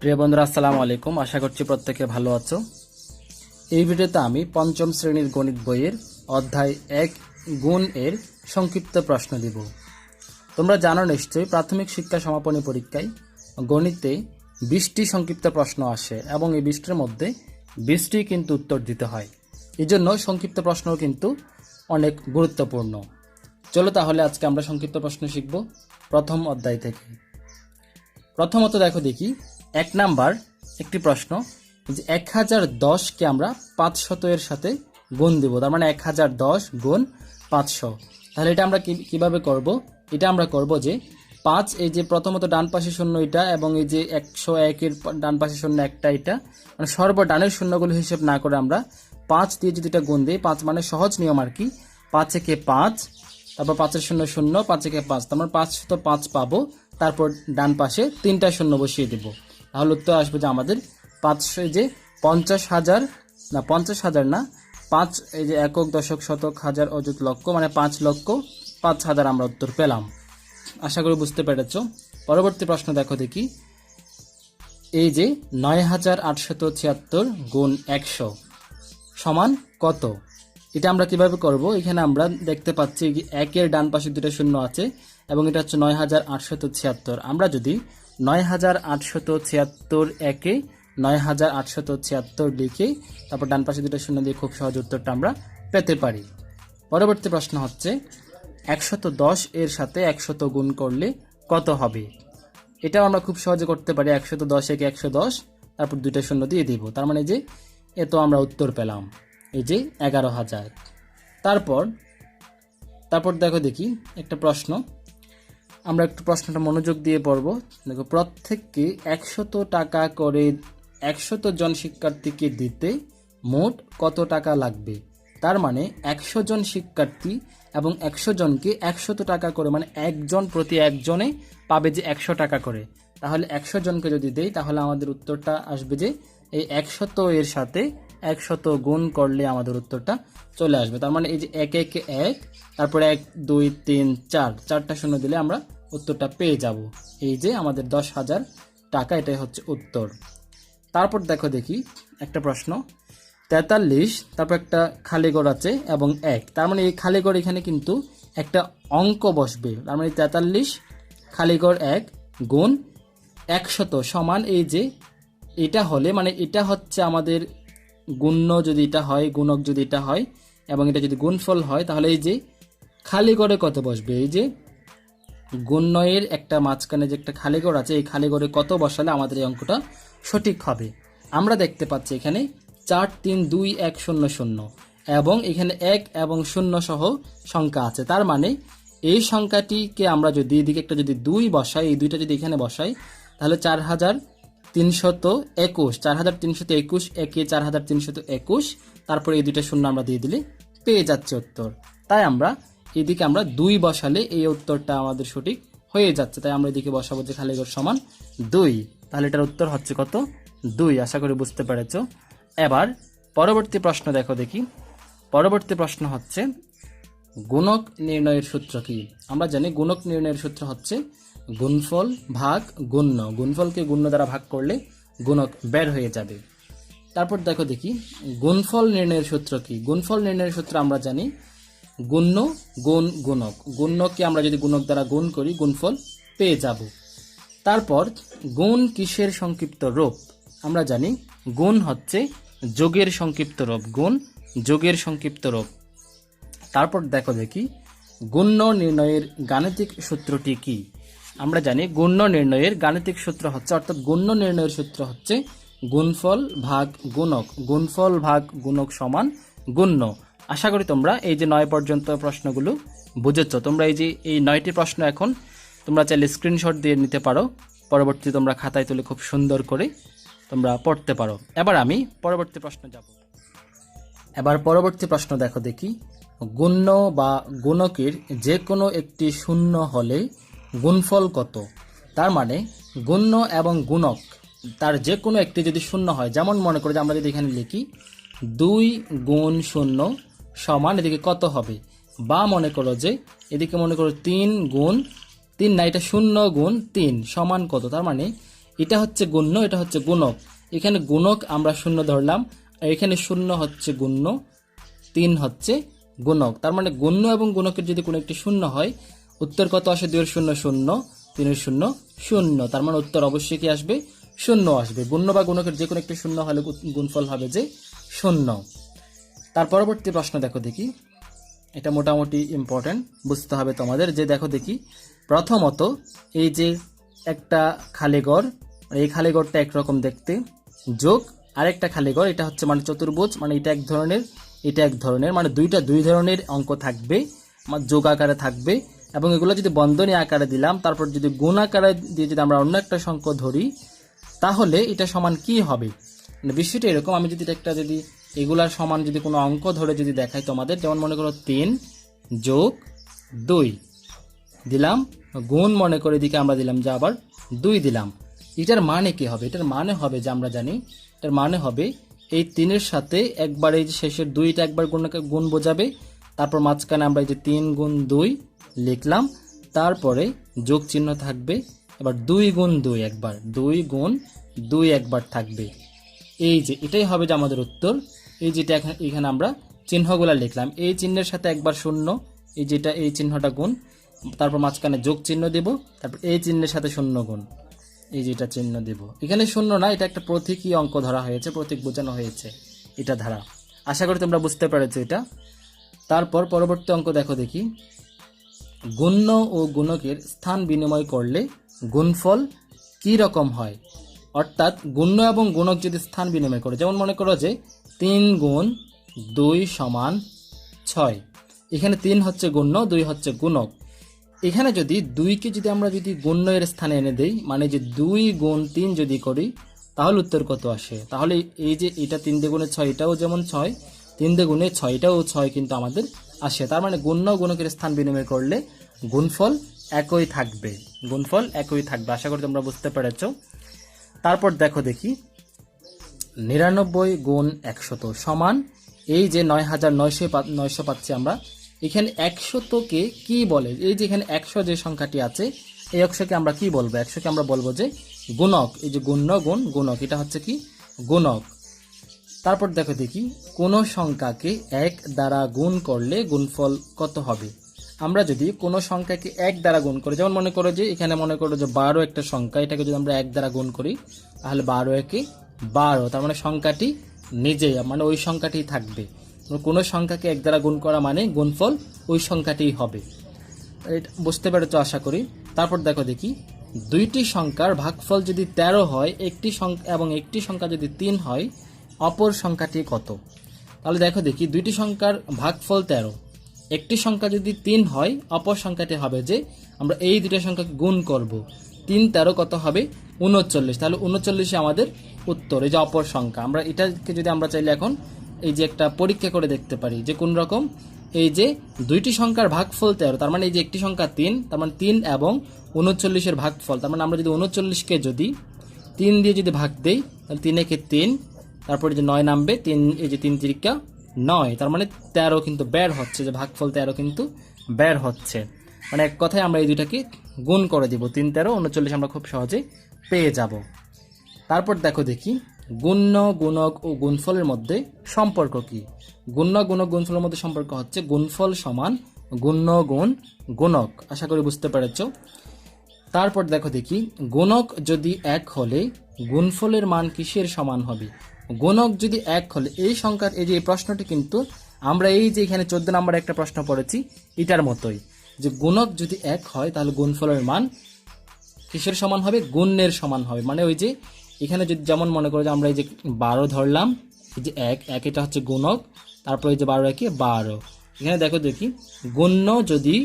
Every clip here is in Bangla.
প্রিয় বন্ধুরা, আসসালামু আলাইকুম। আশা করছি প্রত্যেকে ভালো আছো। এই ভিডিওতে আমি পঞ্চম শ্রেণির গণিত বইয়ের অধ্যায় এক গুণ এর সংক্ষিপ্ত প্রশ্ন দিব। তোমরা জানো নিশ্চয়ই, প্রাথমিক শিক্ষা সমাপনী পরীক্ষায় গণিতে বিশটি সংক্ষিপ্ত প্রশ্ন আসে এবং এই বিশটির মধ্যে বিশটি কিন্তু উত্তর দিতে হয়। এই জন্য সংক্ষিপ্ত প্রশ্ন কিন্তু অনেক গুরুত্বপূর্ণ। চলো তাহলে আজকে আমরা সংক্ষিপ্ত প্রশ্ন শিখব প্রথম অধ্যায় থেকে। প্রথমত দেখো দেখি এক নাম্বার একটি প্রশ্ন যে এক হাজার দশকে আমরা পাঁচশত এর সাথে গুণ দিব, তার মানে এক হাজার দশ গুণ পাঁচশো। তাহলে এটা আমরা কীভাবে করব? এটা আমরা করব যে পাঁচ, এই যে প্রথমত ডান পাশে শূন্য এটা এবং এই যে একশো একের ডান পাশে শূন্য একটা এটা মানে সর্ব ডানের শূন্যগুলো হিসেব না করে আমরা পাঁচ দিয়ে যদি এটা গুণ দিই, পাঁচ মানে সহজ নিয়ম আর কি। পাঁচ একে পাঁচ, তারপর পাঁচের শূন্য শূন্য, পাঁচ একে পাঁচ, তার মানে পাঁচ তো পাঁচ পাবো, তারপর ডান পাশে তিনটা শূন্য বসিয়ে দেব। তাহলে উত্তর আসবে যে আমাদের পাঁচশো যে পঞ্চাশ হাজার, না, পঞ্চাশ হাজার না, পাঁচ এই যে একক, দশক, শতক, হাজার অযুত লক্ষ মানে পাঁচ লক্ষ, পাঁচ হাজার আমরা উত্তর পেলাম। আশা করি বুঝতে পেরেছ। পরবর্তী প্রশ্ন দেখো দেখি। এই যে নয় হাজার আটশত ছিয়াত্তর গুণ একশো সমান কত? এটা আমরা কীভাবে করব? এখানে আমরা দেখতে পাচ্ছি একের ডান পাশে দুটো শূন্য আছে এবং এটা হচ্ছে নয় হাজার আটশত ছিয়াত্তর। আমরা যদি নয় হাজার আটশত ছিয়াত্তর একে নয় হাজার আটশত ছিয়াত্তর লিখে তারপর ডান পাশে দুটো শূন্য দিয়ে খুব সহজ উত্তরটা আমরা পেতে পারি। পরবর্তী প্রশ্ন হচ্ছে, একশত দশ এর সাথে একশত গুণ করলে কত হবে? এটাও আমরা খুব সহজে করতে পারি, একশত দশ একে একশো দশ, তারপর দুইটা শূন্য দিয়ে দিব। তার মানে যে, এ তো আমরা উত্তর পেলাম, এই যে এগারো হাজার। তারপর তারপর দেখো দেখি, একটা প্রশ্ন। আমরা একটু প্রশ্নটা মনোযোগ দিয়ে পড়ব। দেখো, প্রত্যেককে একশত টাকা করে একশত জন শিক্ষার্থীকে দিতে মোট কত টাকা লাগবে? তার মানে একশো জন শিক্ষার্থী এবং একশো জনকে একশত টাকা করে মানে একজন প্রতি একজনে পাবে যে একশো টাকা করে। তাহলে একশো জনকে যদি দেই, তাহলে আমাদের উত্তরটা আসবে যে এই একশত এর সাথে একশত গুণ করলে আমাদের উত্তরটা চলে আসবে। তার মানে এই যে এক এক এক, তারপরে এক, দুই, তিন, চার, চারটা শূন্য দিলে আমরা উত্তরটা পেয়ে যাব। এই যে আমাদের দশ হাজার টাকা, এটাই হচ্ছে উত্তর। তারপর দেখো দেখি, একটা প্রশ্ন। তেতাল্লিশ, তারপর একটা খালি ঘর আছে এবং এক। তার মানে এই খালি ঘর এখানে কিন্তু একটা অঙ্ক বসবে। তার মানে তেতাল্লিশ খালি ঘর এক গুণ একশত সমান এই যে এটা হলে মানে এটা হচ্ছে আমাদের গুণ্য যদি এটা হয়, গুণক যদি এটা হয় এবং এটা যদি গুণফল হয়, তাহলে এই যে খালি করে কত বসবে? এই যে গুণনয়ের একটা মাঝখানে যে একটা খালিগড় আছে, এই খালি ঘরে কত বসালে আমাদের এই অঙ্কটা সঠিক হবে? আমরা দেখতে পাচ্ছি এখানে চার, তিন, দুই, এক, শূন্য শূন্য। এবং এখানে এক এবং শূন্য সহ সংখ্যা আছে। তার মানে এই সংখ্যাটিকে আমরা যদি এদিকে একটা যদি দুই বসাই, এই দুইটা যদি এখানে বসাই, তাহলে চার হাজার তিনশত একুশ। চার হাজার তিনশত একুশ, একে চার হাজার তিনশত একুশ। তারপরে এই দুইটা শূন্য আমরা দিয়ে দিলে পেয়ে যাচ্ছে উত্তর। তাই আমরা এদিকে আমরা দুই বসালে এই উত্তরটা আমাদের সঠিক হয়ে যাচ্ছে। তাই আমরা এদিকে বসাবো যে খালি ঘর সমান দুই। তাহলে এটার উত্তর হচ্ছে কত? দুই। আশা করি বুঝতে পেরেছ। এবার পরবর্তী প্রশ্ন দেখো দেখি। পরবর্তী প্রশ্ন হচ্ছে, গুণক নির্ণয়ের সূত্র কি? আমরা জানি গুণক নির্ণয়ের সূত্র হচ্ছে গুণফল ভাগ গুণ্য। গুণফলকে গুণ্য দ্বারা ভাগ করলে গুণক বের হয়ে যাবে। তারপর দেখো দেখি, গুণফল নির্ণয়ের সূত্র কি? গুণফল নির্ণয়ের সূত্র আমরা জানি গুণ্য, গুণ, গুণক। গুণ্যকে আমরা যদি গুণক দ্বারা গুণ করি, গুণফল পেয়ে যাব। তারপর গুণ কিসের সংক্ষিপ্ত রূপ? আমরা জানি গুণ হচ্ছে যোগের সংক্ষিপ্ত রূপ। গুণ যোগের সংক্ষিপ্ত রূপ। তারপর দেখো দেখি, গুণ্য নির্ণয়ের গাণিতিক সূত্রটি কি? আমরা জানি গুণ্য নির্ণয়ের গাণিতিক সূত্র হচ্ছে, অর্থাৎ গুণ্য নির্ণয়ের সূত্র হচ্ছে গুণফল ভাগ গুণক। গুণফল ভাগ গুণক সমান গুণ্য। আশা করি তোমরা এই যে নয় পর্যন্ত প্রশ্নগুলো বুঝেছ। তোমরা এই যে, এই নয়টি প্রশ্ন এখন তোমরা চাইলে স্ক্রিনশট দিয়ে নিতে পারো। পরবর্তী তোমরা খাতায় তুলে খুব সুন্দর করে তোমরা পড়তে পারো। এবার আমি পরবর্তী প্রশ্ন যাব। এবার পরবর্তী প্রশ্ন দেখো দেখি। গুণ্য বা গুণকের যে কোনো একটি শূন্য হলে গুণফল কত? তার মানে গুণ্য এবং গুণক তার যে কোনো একটি যদি শূন্য হয়, যেমন মনে করো যে আমরা যদি এখানে লিখি দুই গুণ শূন্য সমান, এদিকে কত হবে? বা মনে করো যে, এদিকে মনে করো তিন গুণ, তিন না, এটা শূন্য গুণ তিন, সমান কত? তার মানে এটা হচ্ছে গুণ্য, এটা হচ্ছে গুণক। এখানে গুণক আমরা শূন্য ধরলাম, আর এখানে শূন্য হচ্ছে গুণ্য, তিন হচ্ছে গুণক। তার মানে গুণ্য এবং গুণকের যদি কোনো একটি শূন্য হয়, উত্তর কত আসে? দুইয়ের শূন্য শূন্য, তিনের শূন্য শূন্য। তার মানে উত্তর অবশ্যই কি আসবে? শূন্য আসবে। গুণ্য বা গুণকের যে কোনো একটি শূন্য হলে গুণ- গুণফল হবে যে শূন্য। তার পরবর্তী প্রশ্ন দেখো দেখি। এটা মোটামুটি ইম্পর্ট্যান্ট বুঝতে হবে তোমাদের। যে দেখো দেখি, প্রথমত এই যে একটা খালি ঘর, এই খালি ঘরটা একরকম দেখতে। যোগ, আরেকটা খালি ঘর, এটা হচ্ছে মানে চতুর্ভুজ মানে এটা এক ধরনের, এটা এক ধরনের মানে দুইটা দুই ধরনের অঙ্ক থাকবে মানে যোগ আকারে থাকবে। এবং এগুলো যদি বন্ধনী আকারে দিলাম, তারপর যদি গুণ আকারে দিয়ে যদি আমরা অন্য একটা সংখ্যা ধরি, তাহলে এটা সমান কি হবে? মানে বিষয়টা এরকম, আমি যদি একটা যদি এগুলার সমান যদি কোনো অঙ্ক ধরে যদি দেখাই তোমাদের, যেমন মনে করো তিন যোগ দুই, দিলাম, গুণ মনে করে দিকে আমরা দিলাম যে আবার দুই দিলাম। এটার মানে কি হবে? এটার মানে হবে যে আমরা জানি, এটার মানে হবে এই তিনের সাথে একবার এই যে শেষের দুইটা একবার গুণ গুণ বোঝাবে, তারপর মাঝখানে আমরা এই যে তিন গুণ দুই লিখলাম, তারপরে যোগ চিহ্ন থাকবে, এবার দুই গুণ দুই একবার, দুই গুণ দুই একবার থাকবে। এই যে এটাই হবে যে আমাদের উত্তর। এই যেটা এখানে আমরা চিহ্নগুলো লিখলাম। এই চিহ্নের সাথে একবার শূন্য, এই যেটা এই চিহ্নটা গুণ, তারপর মাঝখানে যোগ চিহ্ন দেব, তারপর এই চিহ্নের সাথে শূন্য গুণ, এই যেটা চিহ্ন দেব। এখানে শূন্য না, এটা একটা প্রতীকী অঙ্ক ধরা হয়েছে, প্রতীক বোঝানো হয়েছে এটা ধারা। আশা করি তোমরা বুঝতে পেরেছ এটা। তারপর পরবর্তী অঙ্ক দেখো দেখি। গুণ্য ও গুণকের স্থান বিনিময় করলে গুণফল কি রকম হয়? অর্থাৎ গুণ্য এবং গুণক যদি স্থান বিনিময় করে, যেমন মনে করো যে তিন গুণ দুই সমান ছয়। এখানে তিন হচ্ছে গুণ্য, দুই হচ্ছে গুণক। এখানে যদি দুইকে যদি আমরা যদি গুণ্য এর স্থানে এনে দেই মানে যে দুই গুণ তিন যদি করি, তাহলে উত্তর কত আসে? তাহলে এই যে এটা তিন দ্বিগুণে ছয়, এটাও যেমন ছয়, তিন দ্বিগুণে ছয়টাও ছয় কিন্তু আমাদের আসে। তার মানে গুণ্য গুণকের স্থান বিনিময় করলে গুণফল একই থাকবে। গুণফল একই থাকবে, আশা করি তোমরা বুঝতে পেরেছ। তারপর দেখো দেখি নিরানব্বই গুণ একশত সমান। এই যে নয় হাজার নয়শো নয়শো পাচ্ছি আমরা। এখানে একশতকে কি বলে? এই যে এখানে একশো যে সংখ্যাটি আছে, এই একশোকে আমরা কি বলব? একশোকে আমরা বলব যে গুণক। এই যে গুণ্য গুণ, গুণক, এটা হচ্ছে কি? গুণক। তারপর দেখো দেখি, কোন সংখ্যাকে এক দ্বারা গুণ করলে গুণফল কত হবে? আমরা যদি কোনো সংখ্যাকে এক দ্বারা গুণ করি, যেমন মনে করো যে এখানে মনে করো যে বারো একটা সংখ্যা, এটাকে যদি আমরা এক দ্বারা গুণ করি, তাহলে বারো একে বারো, তার মানে সংখ্যাটি নিজেই মানে ওই সংখ্যাটি থাকবে। কোনো সংখ্যাকে এক দ্বারা গুণ করা মানে গুণফল ওই সংখ্যাটিই হবে। এটা বুঝতে পেরেছ আশা করি? তারপর দেখো দেখি, দুইটি সংখ্যার ভাগফল যদি তেরো হয়, একটি সংখ্যা এবং একটি সংখ্যা যদি তিন হয়, অপর সংখ্যাটি কত? তাহলে দেখো দেখি, দুইটি সংখ্যার ভাগফল তেরো, একটি সংখ্যা যদি তিন হয়, অপর সংখ্যাটি হবে যে আমরা এই দুটো সংখ্যাকে গুণ করব। তিন তেরো কত হবে? উনচল্লিশ, তাহলে উনচল্লিশে আমাদের উত্তর, এই যে অপর সংখ্যা। আমরা এটাকে যদি আমরা চাইলে এখন এই যে একটা পরীক্ষা করে দেখতে পারি যে কোন রকম, এই যে দুইটি সংখ্যার ভাগফল তেরো, তার মানে এই যে একটি সংখ্যা তিন, তার মানে তিন এবং উনচল্লিশের ভাগফল, তার মানে আমরা যদি উনচল্লিশকে যদি তিন দিয়ে যদি ভাগ দেই, তাহলে তিন একে তিন, তারপরে যে নয় নামবে, তিন, এই যে তিন তিরিকা নয়, তার মানে তেরো কিন্তু বের হচ্ছে, যে ভাগফল তেরো কিন্তু বের হচ্ছে। মানে এক কথায় আমরা এই দুইটাকে গুণ করে দিব, তিন তেরো, উনচল্লিশ আমরা খুব সহজে পেয়ে যাব। তারপর দেখো দেখি, গুণ্য, গুণক ও গুণফলের মধ্যে সম্পর্ক কি? গুণ্য, গুণক, গুণফলের মধ্যে সম্পর্ক হচ্ছে গুণফল সমান গুণ্য, গুণ, গুণক। আশা করি বুঝতে পেরেছ? তারপর দেখো দেখি, গুণক যদি এক হলে গুণফলের মান কিসের সমান হবে? গুণক যদি এক হলে, এই সংখ্যার, এই যে এই প্রশ্নটি কিন্তু আমরা এই যে এখানে চোদ্দ নম্বরে একটা প্রশ্ন পড়েছি, এটার মতোই। যে গুণক যদি এক হয়, তাহলে গুণফলের মান কিসের সমান হবে? গুণের সমান হবে। মানে ওই যে এখানে যদি যেমন মনে করো যে আমরা এই যে বারো ধরলাম, এই যে এক এক এটা হচ্ছে গুণক, তারপর এই যে বারো, একে বারো। এখানে দেখো দেখি, গুণ্য যদি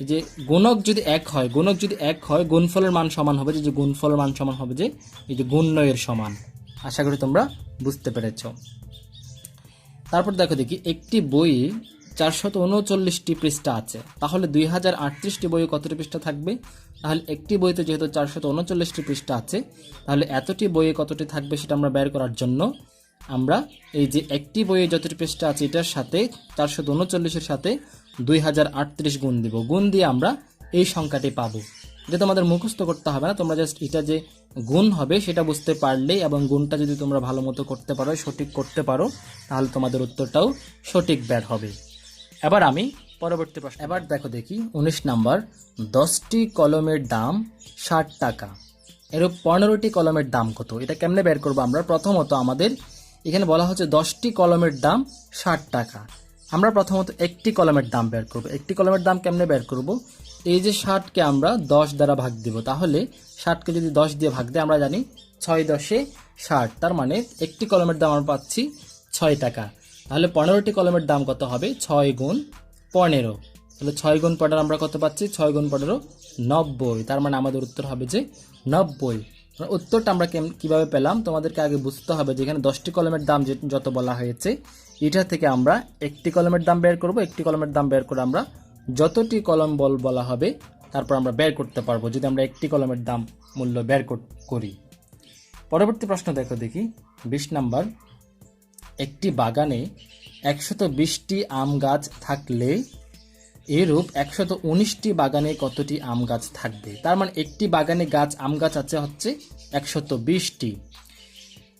যে গুণক যদি এক হয়, গুণক যদি এক হয়, গুণফলের মান সমান হবে যে যে গুণফলের মান সমান হবে যে, এই যে গুণ্যয়ের সমান। আশা করি তোমরা বুঝতে পেরেছ। তারপর দেখো দেখি, একটি বই চারশত উনচল্লিশটি পৃষ্ঠা আছে। তাহলে দুই হাজার আটত্রিশটি বইয়ে কতটি পৃষ্ঠা থাকবে? তাহলে একটি বইতে যেহেতু চারশত উনচল্লিশটি পৃষ্ঠা আছে, তাহলে এতটি বইয়ে কতটি থাকবে সেটা আমরা বের করার জন্য আমরা এই যে একটি বইয়ে যতটি পৃষ্ঠা আছে এটার সাথে চারশত উনচল্লিশের সাথে দুই হাজার আটত্রিশ গুণ দিব। গুণ দিয়ে আমরা এই সংখ্যাটি পাবো। এটা তোমাদের মুখস্থ করতে হবে না, তোমরা জাস্ট এটা যে গুণ হবে সেটা বুঝতে পারলেই এবং গুণটা যদি তোমরা ভালো মতো করতে পারো, সঠিক করতে পারো, তাহলে তোমাদের উত্তরটাও সঠিক বের হবে। এবার আমি পরবর্তী প্রশ্ন। এবার দেখো দেখি, উনিশ নাম্বার, দশটি কলমের দাম ষাট টাকা। এরূপ পনেরোটি কলমের দাম কত? এটা কেমনে বের করব আমরা? প্রথমত আমাদের এখানে বলা হচ্ছে দশটি কলমের দাম ষাট টাকা। আমরা প্রথমত একটি কলমের দাম বের করব। একটি কলমের দাম কেমনে বের করব? এই যে ষাটকে আমরা দশ দ্বারা ভাগ দিব, তাহলে ষাটকে যদি দশ দিয়ে ভাগ দিই, আমরা জানি ছয় দশে ষাট। তার মানে একটি কলমের দাম আমরা পাচ্ছি ছয় টাকা। তাহলে পনেরোটি কলমের দাম কত হবে? ছয় গুণ পনেরো। তাহলে ছয় গুণ পনেরো আমরা কত পাচ্ছি? ছয় গুণ পনেরো, নব্বই। তার মানে আমাদের উত্তর হবে যে নব্বই। উত্তরটা আমরা কীভাবে পেলাম? তোমাদেরকে আগে বুঝতে হবে যে এখানে দশটি কলমের দাম যত বলা হয়েছে, এটা থেকে আমরা একটি কলমের দাম বের করব, একটি কলমের দাম বের করে আমরা যতটি কলম বল বলা হবে, তারপর আমরা বের করতে পারব, যদি আমরা একটি কলমের দাম মূল্য বের করি। পরবর্তী প্রশ্ন দেখো দেখি। বিশ নাম্বার, একটি বাগানে একশত বিশটি আম গাছ থাকলে, এরূপ একশত উনিশটি বাগানে কতটি আম গাছ থাকবে? তার মানে একটি বাগানে গাছ, আম গাছ আছে হচ্ছে একশত বিশটি।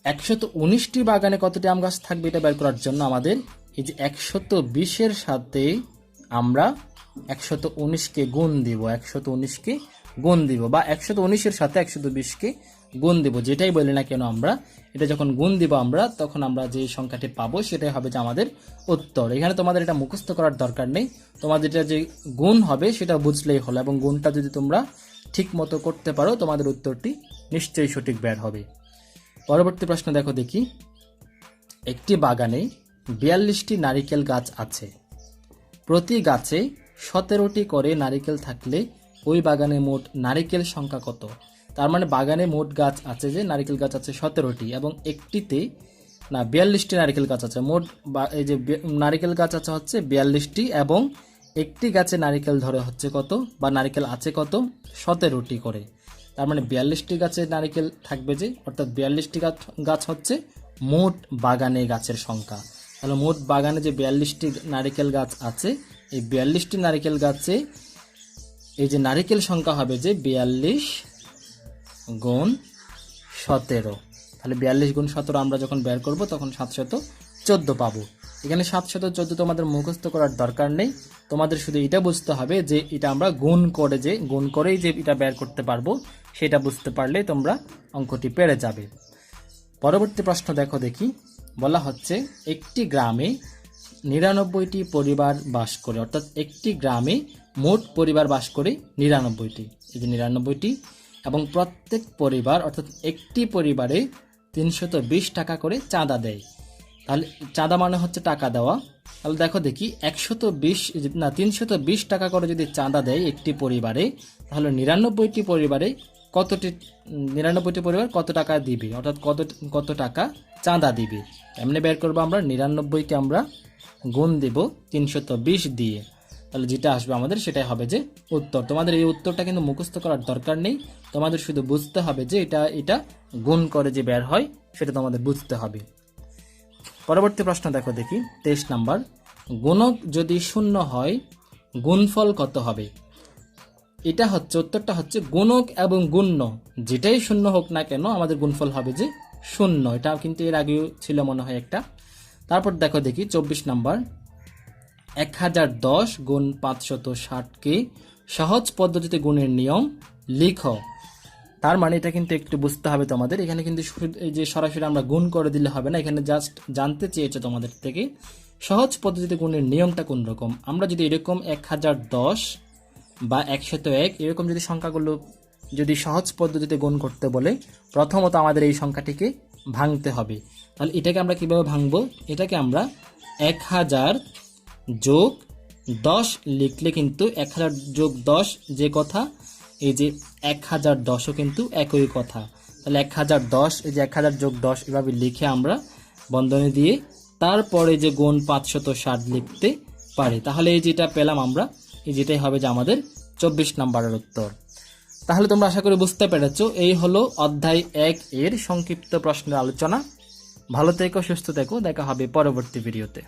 একশত উনিশটি বাগানে কতটি আম গাছ থাকবে এটা বের করার জন্য আমাদের এই যে একশত বিশের সাথে আমরা একশত উনিশকে গুণ দিব, একশত উনিশকে গুণ দিব বা একশত উনিশের সাথে একশত বিশকে গুণ দিব, যেটাই বলি না কেন আমরা, এটা যখন গুণ দিব আমরা, তখন আমরা যে সংখ্যাটি পাবো সেটাই হবে যে আমাদের উত্তর। এখানে তোমাদের এটা মুখস্থ করার দরকার নেই। তোমাদের এটা যে গুণ হবে সেটা বুঝলেই হলো, এবং গুণটা যদি তোমরা ঠিক মতো করতে পারো, তোমাদের উত্তরটি নিশ্চয়ই সঠিক বের হবে। পরবর্তী প্রশ্ন দেখো দেখি। একটি বাগানে বিয়াল্লিশটি নারিকেল গাছ আছে। প্রতি গাছে সতেরোটি করে নারিকেল থাকলে ওই বাগানে মোট নারিকেল সংখ্যা কত? তার মানে বাগানে মোট গাছ আছে যে নারিকেল গাছ আছে সতেরোটি, এবং একটিতে, না, বিয়াল্লিশটি নারিকেল গাছ আছে। মোট এই যে নারিকেল গাছ আছে হচ্ছে বিয়াল্লিশটি, এবং একটি গাছে নারিকেল ধরে হচ্ছে কত, বা নারিকেল আছে কত, সতেরোটি করে। তার মানে বিয়াল্লিশটি গাছে নারিকেল থাকবে যে, অর্থাৎ বিয়াল্লিশটি গাছ গাছ হচ্ছে মোট বাগানে গাছের সংখ্যা। তাহলে মোট বাগানে যে বিয়াল্লিশটি নারিকেল গাছ আছে, এই বিয়াল্লিশটি নারিকেল গাছে, এই যে নারিকেল সংখ্যা হবে যে বিয়াল্লিশ গুণ সতেরো। তাহলে বিয়াল্লিশ গুণ সতেরো আমরা যখন বের করব, তখন সাতশত চোদ্দ পাবো। এখানে সাতশত চোদ্দ তোমাদের মুখস্থ করার দরকার নেই। তোমাদের শুধু এটা বুঝতে হবে যে এটা আমরা গুণ করে যে, গুণ করেই যে এটা বের করতে পারব, সেটা বুঝতে পারলে তোমরা অঙ্কটি পেরে যাবে। পরবর্তী প্রশ্ন দেখো দেখি। বলা হচ্ছে, একটি গ্রামে নিরানব্বইটি পরিবার বাস করে, অর্থাৎ একটি গ্রামে মোট পরিবার বাস করে নিরানব্বইটি। এই যে নিরানব্বইটি এবং প্রত্যেক পরিবার, অর্থাৎ একটি পরিবারে তিনশত বিশ টাকা করে চাঁদা দেয়। তাহলে চাঁদা মানে হচ্ছে টাকা দেওয়া। তাহলে দেখো দেখি, একশত বিশ, না, তিনশত বিশ টাকা করে যদি চাঁদা দেয় একটি পরিবারে, তাহলে নিরানব্বইটি পরিবারে কতটি, নিরানব্বইটি পরিবার কত টাকা দিবে? অর্থাৎ কত কত টাকা চাঁদা দিবে? এমনি বের করব আমরা? নিরানব্বইকে আমরা গুণ দিব তিনশত বিশ দিয়ে। তাহলে যেটা আসবে আমাদের সেটাই হবে যে উত্তর। তোমাদের এই উত্তরটা কিন্তু মুখস্থ করার দরকার নেই। তোমাদের শুধু বুঝতে হবে যে এটা এটা গুণ করে যে বের হয়, সেটা তোমাদের বুঝতে হবে। পরবর্তী প্রশ্ন দেখো দেখি। তেইশ নাম্বার, গুণক যদি শূন্য হয়, গুণফল কত হবে? এটা হচ্ছে, উত্তরটা হচ্ছে গুণক এবং গুণ্য। যেটাই শূন্য হোক না কেন, আমাদের গুণফল হবে যে শূন্য। এটা কিন্তু এর আগেও ছিল মনে হয় একটা। তারপর দেখো দেখি, চব্বিশ নাম্বার এক হাজার দশ গুণ পাঁচশত ষাটকে সহজ পদ্ধতিতে গুণের নিয়ম লিখো। তার মানে এটা কিন্তু একটু বুঝতে হবে তোমাদের। এখানে কিন্তু যে সরাসরি আমরা গুণ করে দিলে হবে না, এখানে জাস্ট জানতে চেয়েছে তোমাদের থেকে সহজ পদ্ধতিতে গুণের নিয়মটা কোন রকম। আমরা যদি এরকম এক হাজার দশ বা একশত এক এরকম যদি সংখ্যাগুলো যদি সহজ পদ্ধতিতে গুণ করতে বলে, প্রথমত আমাদের এই সংখ্যাটিকে ভাঙতে হবে। তাহলে এটাকে আমরা কীভাবে ভাঙবো? এটাকে আমরা এক হাজার যোগ দশ লিখলে কিন্তু এক হাজার যোগ দশ যে কথা, এই যে এক হাজার দশও কিন্তু একই কথা। তাহলে এক হাজার দশ, এই যে এক হাজার যোগ দশ এভাবে লিখে আমরা বন্ধনী দিয়ে তারপরে যে গুণ পাঁচশত ষাট লিখতে পারি। তাহলে এই যেটা পেলাম আমরা, এই যেটাই হবে যে আমাদের চব্বিশ নাম্বারের উত্তর। তাহলে তোমরা আশা করি বুঝতে পেরেছ, এই হলো অধ্যায় এক এর সংক্ষিপ্ত প্রশ্নের আলোচনা। ভালো থেকো, সুস্থ থেকো, দেখা হবে পরবর্তী ভিডিওতে।